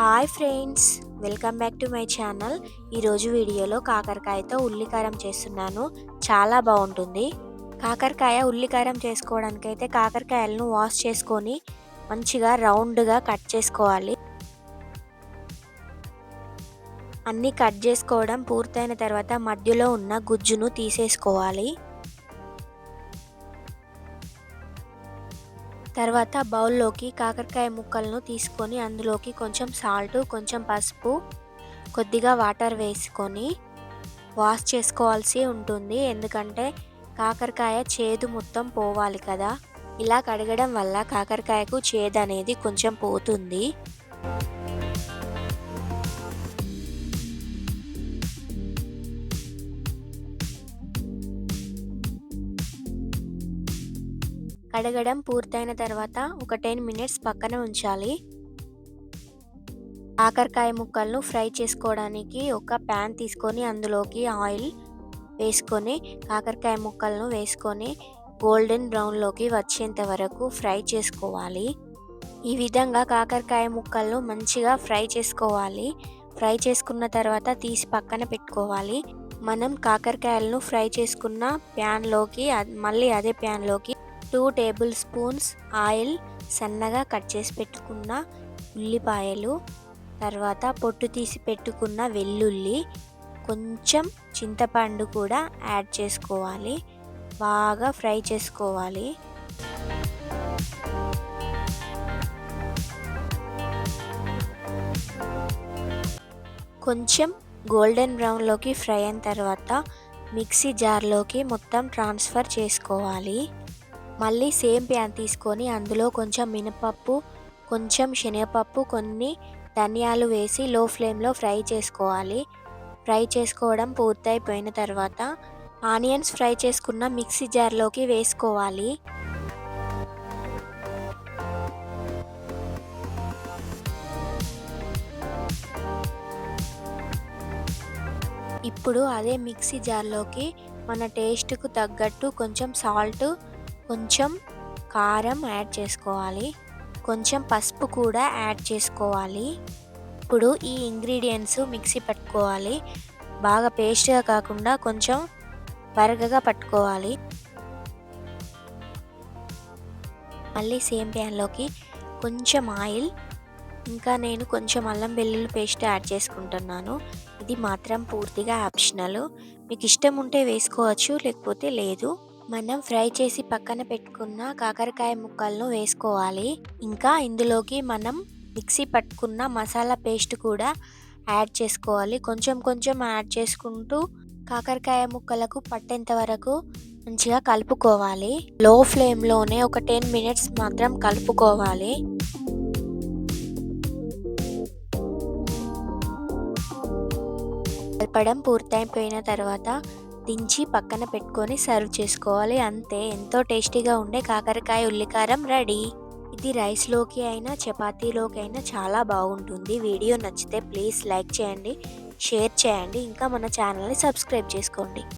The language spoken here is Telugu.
Hi friends welcome back to my channel ఈరోజు వీడియోలో కాకరకాయతో ఉల్లికారం చేస్తున్నాను. చాలా బాగుంటుంది. కాకరకాయ ఉల్లికారం చేసుకోవడానికైతే కాకరకాయలను వాష్ చేసుకొని మంచిగా రౌండ్గా కట్ చేసుకోవాలి. అన్నీ కట్ చేసుకోవడం పూర్తయిన తర్వాత మధ్యలో ఉన్న గుజ్జును తీసేసుకోవాలి. తర్వాత బౌల్లోకి కాకరకాయ ముక్కలను తీసుకొని అందులోకి కొంచెం సాల్ట్ కొంచెం పసుపు కొద్దిగా వాటర్ వేసుకొని వాష్ చేసుకోవాల్సి ఉంటుంది. ఎందుకంటే కాకరకాయ చేదు మొత్తం పోవాలి కదా. ఇలా కడగడం వల్ల కాకరకాయకు చేదు అనేది కొంచెం పోతుంది. కడగడం పూర్తయిన తర్వాత ఒక టెన్ మినిట్స్ పక్కన ఉంచాలి. కాకరకాయ ముక్కలను ఫ్రై చేసుకోవడానికి ఒక ప్యాన్ తీసుకొని అందులోకి ఆయిల్ వేసుకొని కాకరకాయ ముక్కలను వేసుకొని గోల్డెన్ బ్రౌన్లోకి వచ్చేంత వరకు ఫ్రై చేసుకోవాలి. ఈ విధంగా కాకరకాయ ముక్కలను మంచిగా ఫ్రై చేసుకోవాలి. ఫ్రై చేసుకున్న తర్వాత తీసి పక్కన పెట్టుకోవాలి. మనం కాకరకాయలను ఫ్రై చేసుకున్న ప్యాన్లోకి మళ్ళీ అదే ప్యాన్లోకి టూ టేబుల్ స్పూన్స్ ఆయిల్ సన్నగా కట్ చేసి పెట్టుకున్న ఉల్లిపాయలు తర్వాత పొట్టు తీసి పెట్టుకున్న వెల్లుల్లి కొంచెం చింతపండు కూడా యాడ్ చేసుకోవాలి. బాగా ఫ్రై చేసుకోవాలి. కొంచెం గోల్డెన్ బ్రౌన్లోకి ఫ్రై అయిన తర్వాత మిక్సీ జార్లోకి మొత్తం ట్రాన్స్ఫర్ చేసుకోవాలి. మళ్ళీ సేమ్ ప్యాన్ తీసుకొని అందులో కొంచెం మినపప్పు కొంచెం శనగపప్పు కొన్ని ధనియాలు వేసి లో ఫ్లేమ్లో ఫ్రై చేసుకోవాలి. ఫ్రై చేసుకోవడం పూర్తయిపోయిన తర్వాత ఆనియన్స్ ఫ్రై చేసుకున్న మిక్సీ జార్లోకి వేసుకోవాలి. ఇప్పుడు అదే మిక్సీ జార్లోకి మన టేస్ట్కు తగ్గట్టు కొంచెం సాల్ట్ కొంచెం కారం యాడ్ చేసుకోవాలి. కొంచెం పసుపు కూడా యాడ్ చేసుకోవాలి. ఇప్పుడు ఈ ఇంగ్రీడియంట్స్ మిక్సీ పట్టుకోవాలి. బాగా పేస్ట్గా కాకుండా కొంచెం బరగగా పట్టుకోవాలి. మళ్ళీ సేమ్ ప్యాన్లోకి కొంచెం ఆయిల్ ఇంకా నేను కొంచెం అల్లం వెల్లుల్లి పేస్ట్ యాడ్ చేసుకుంటున్నాను. ఇది మాత్రం పూర్తిగా ఆప్షనల్. మీకు ఇష్టం ఉంటే వేసుకోవచ్చు లేకపోతే లేదు. మనం ఫ్రై చేసి పక్కన పెట్టుకున్న కాకరకాయ ముక్కలను వేసుకోవాలి. ఇంకా ఇందులోకి మనం మిక్సీ పట్టుకున్న మసాలా పేస్ట్ కూడా యాడ్ చేసుకోవాలి. కొంచెం కొంచెం యాడ్ చేసుకుంటూ కాకరకాయ ముక్కలకు పట్టేంత వరకు మంచిగా కలుపుకోవాలి. లో ఫ్లేమ్లోనే ఒక టెన్ మినిట్స్ మాత్రం కలుపుకోవాలి. కలపడం పూర్తయిపోయిన తర్వాత దించి పక్కన పెట్టుకొని సర్వ్ చేసుకోవాలి. అంతే. ఎంతో టేస్టీగా ఉండే కాకరకాయ ఉల్లికారం రెడీ. ఇది రైస్లోకి అయినా చపాతీలోకి అయినా చాలా బాగుంటుంది. వీడియో నచ్చితే ప్లీజ్ లైక్ చేయండి షేర్ చేయండి. ఇంకా మన ఛానల్ని సబ్స్క్రైబ్ చేసుకోండి.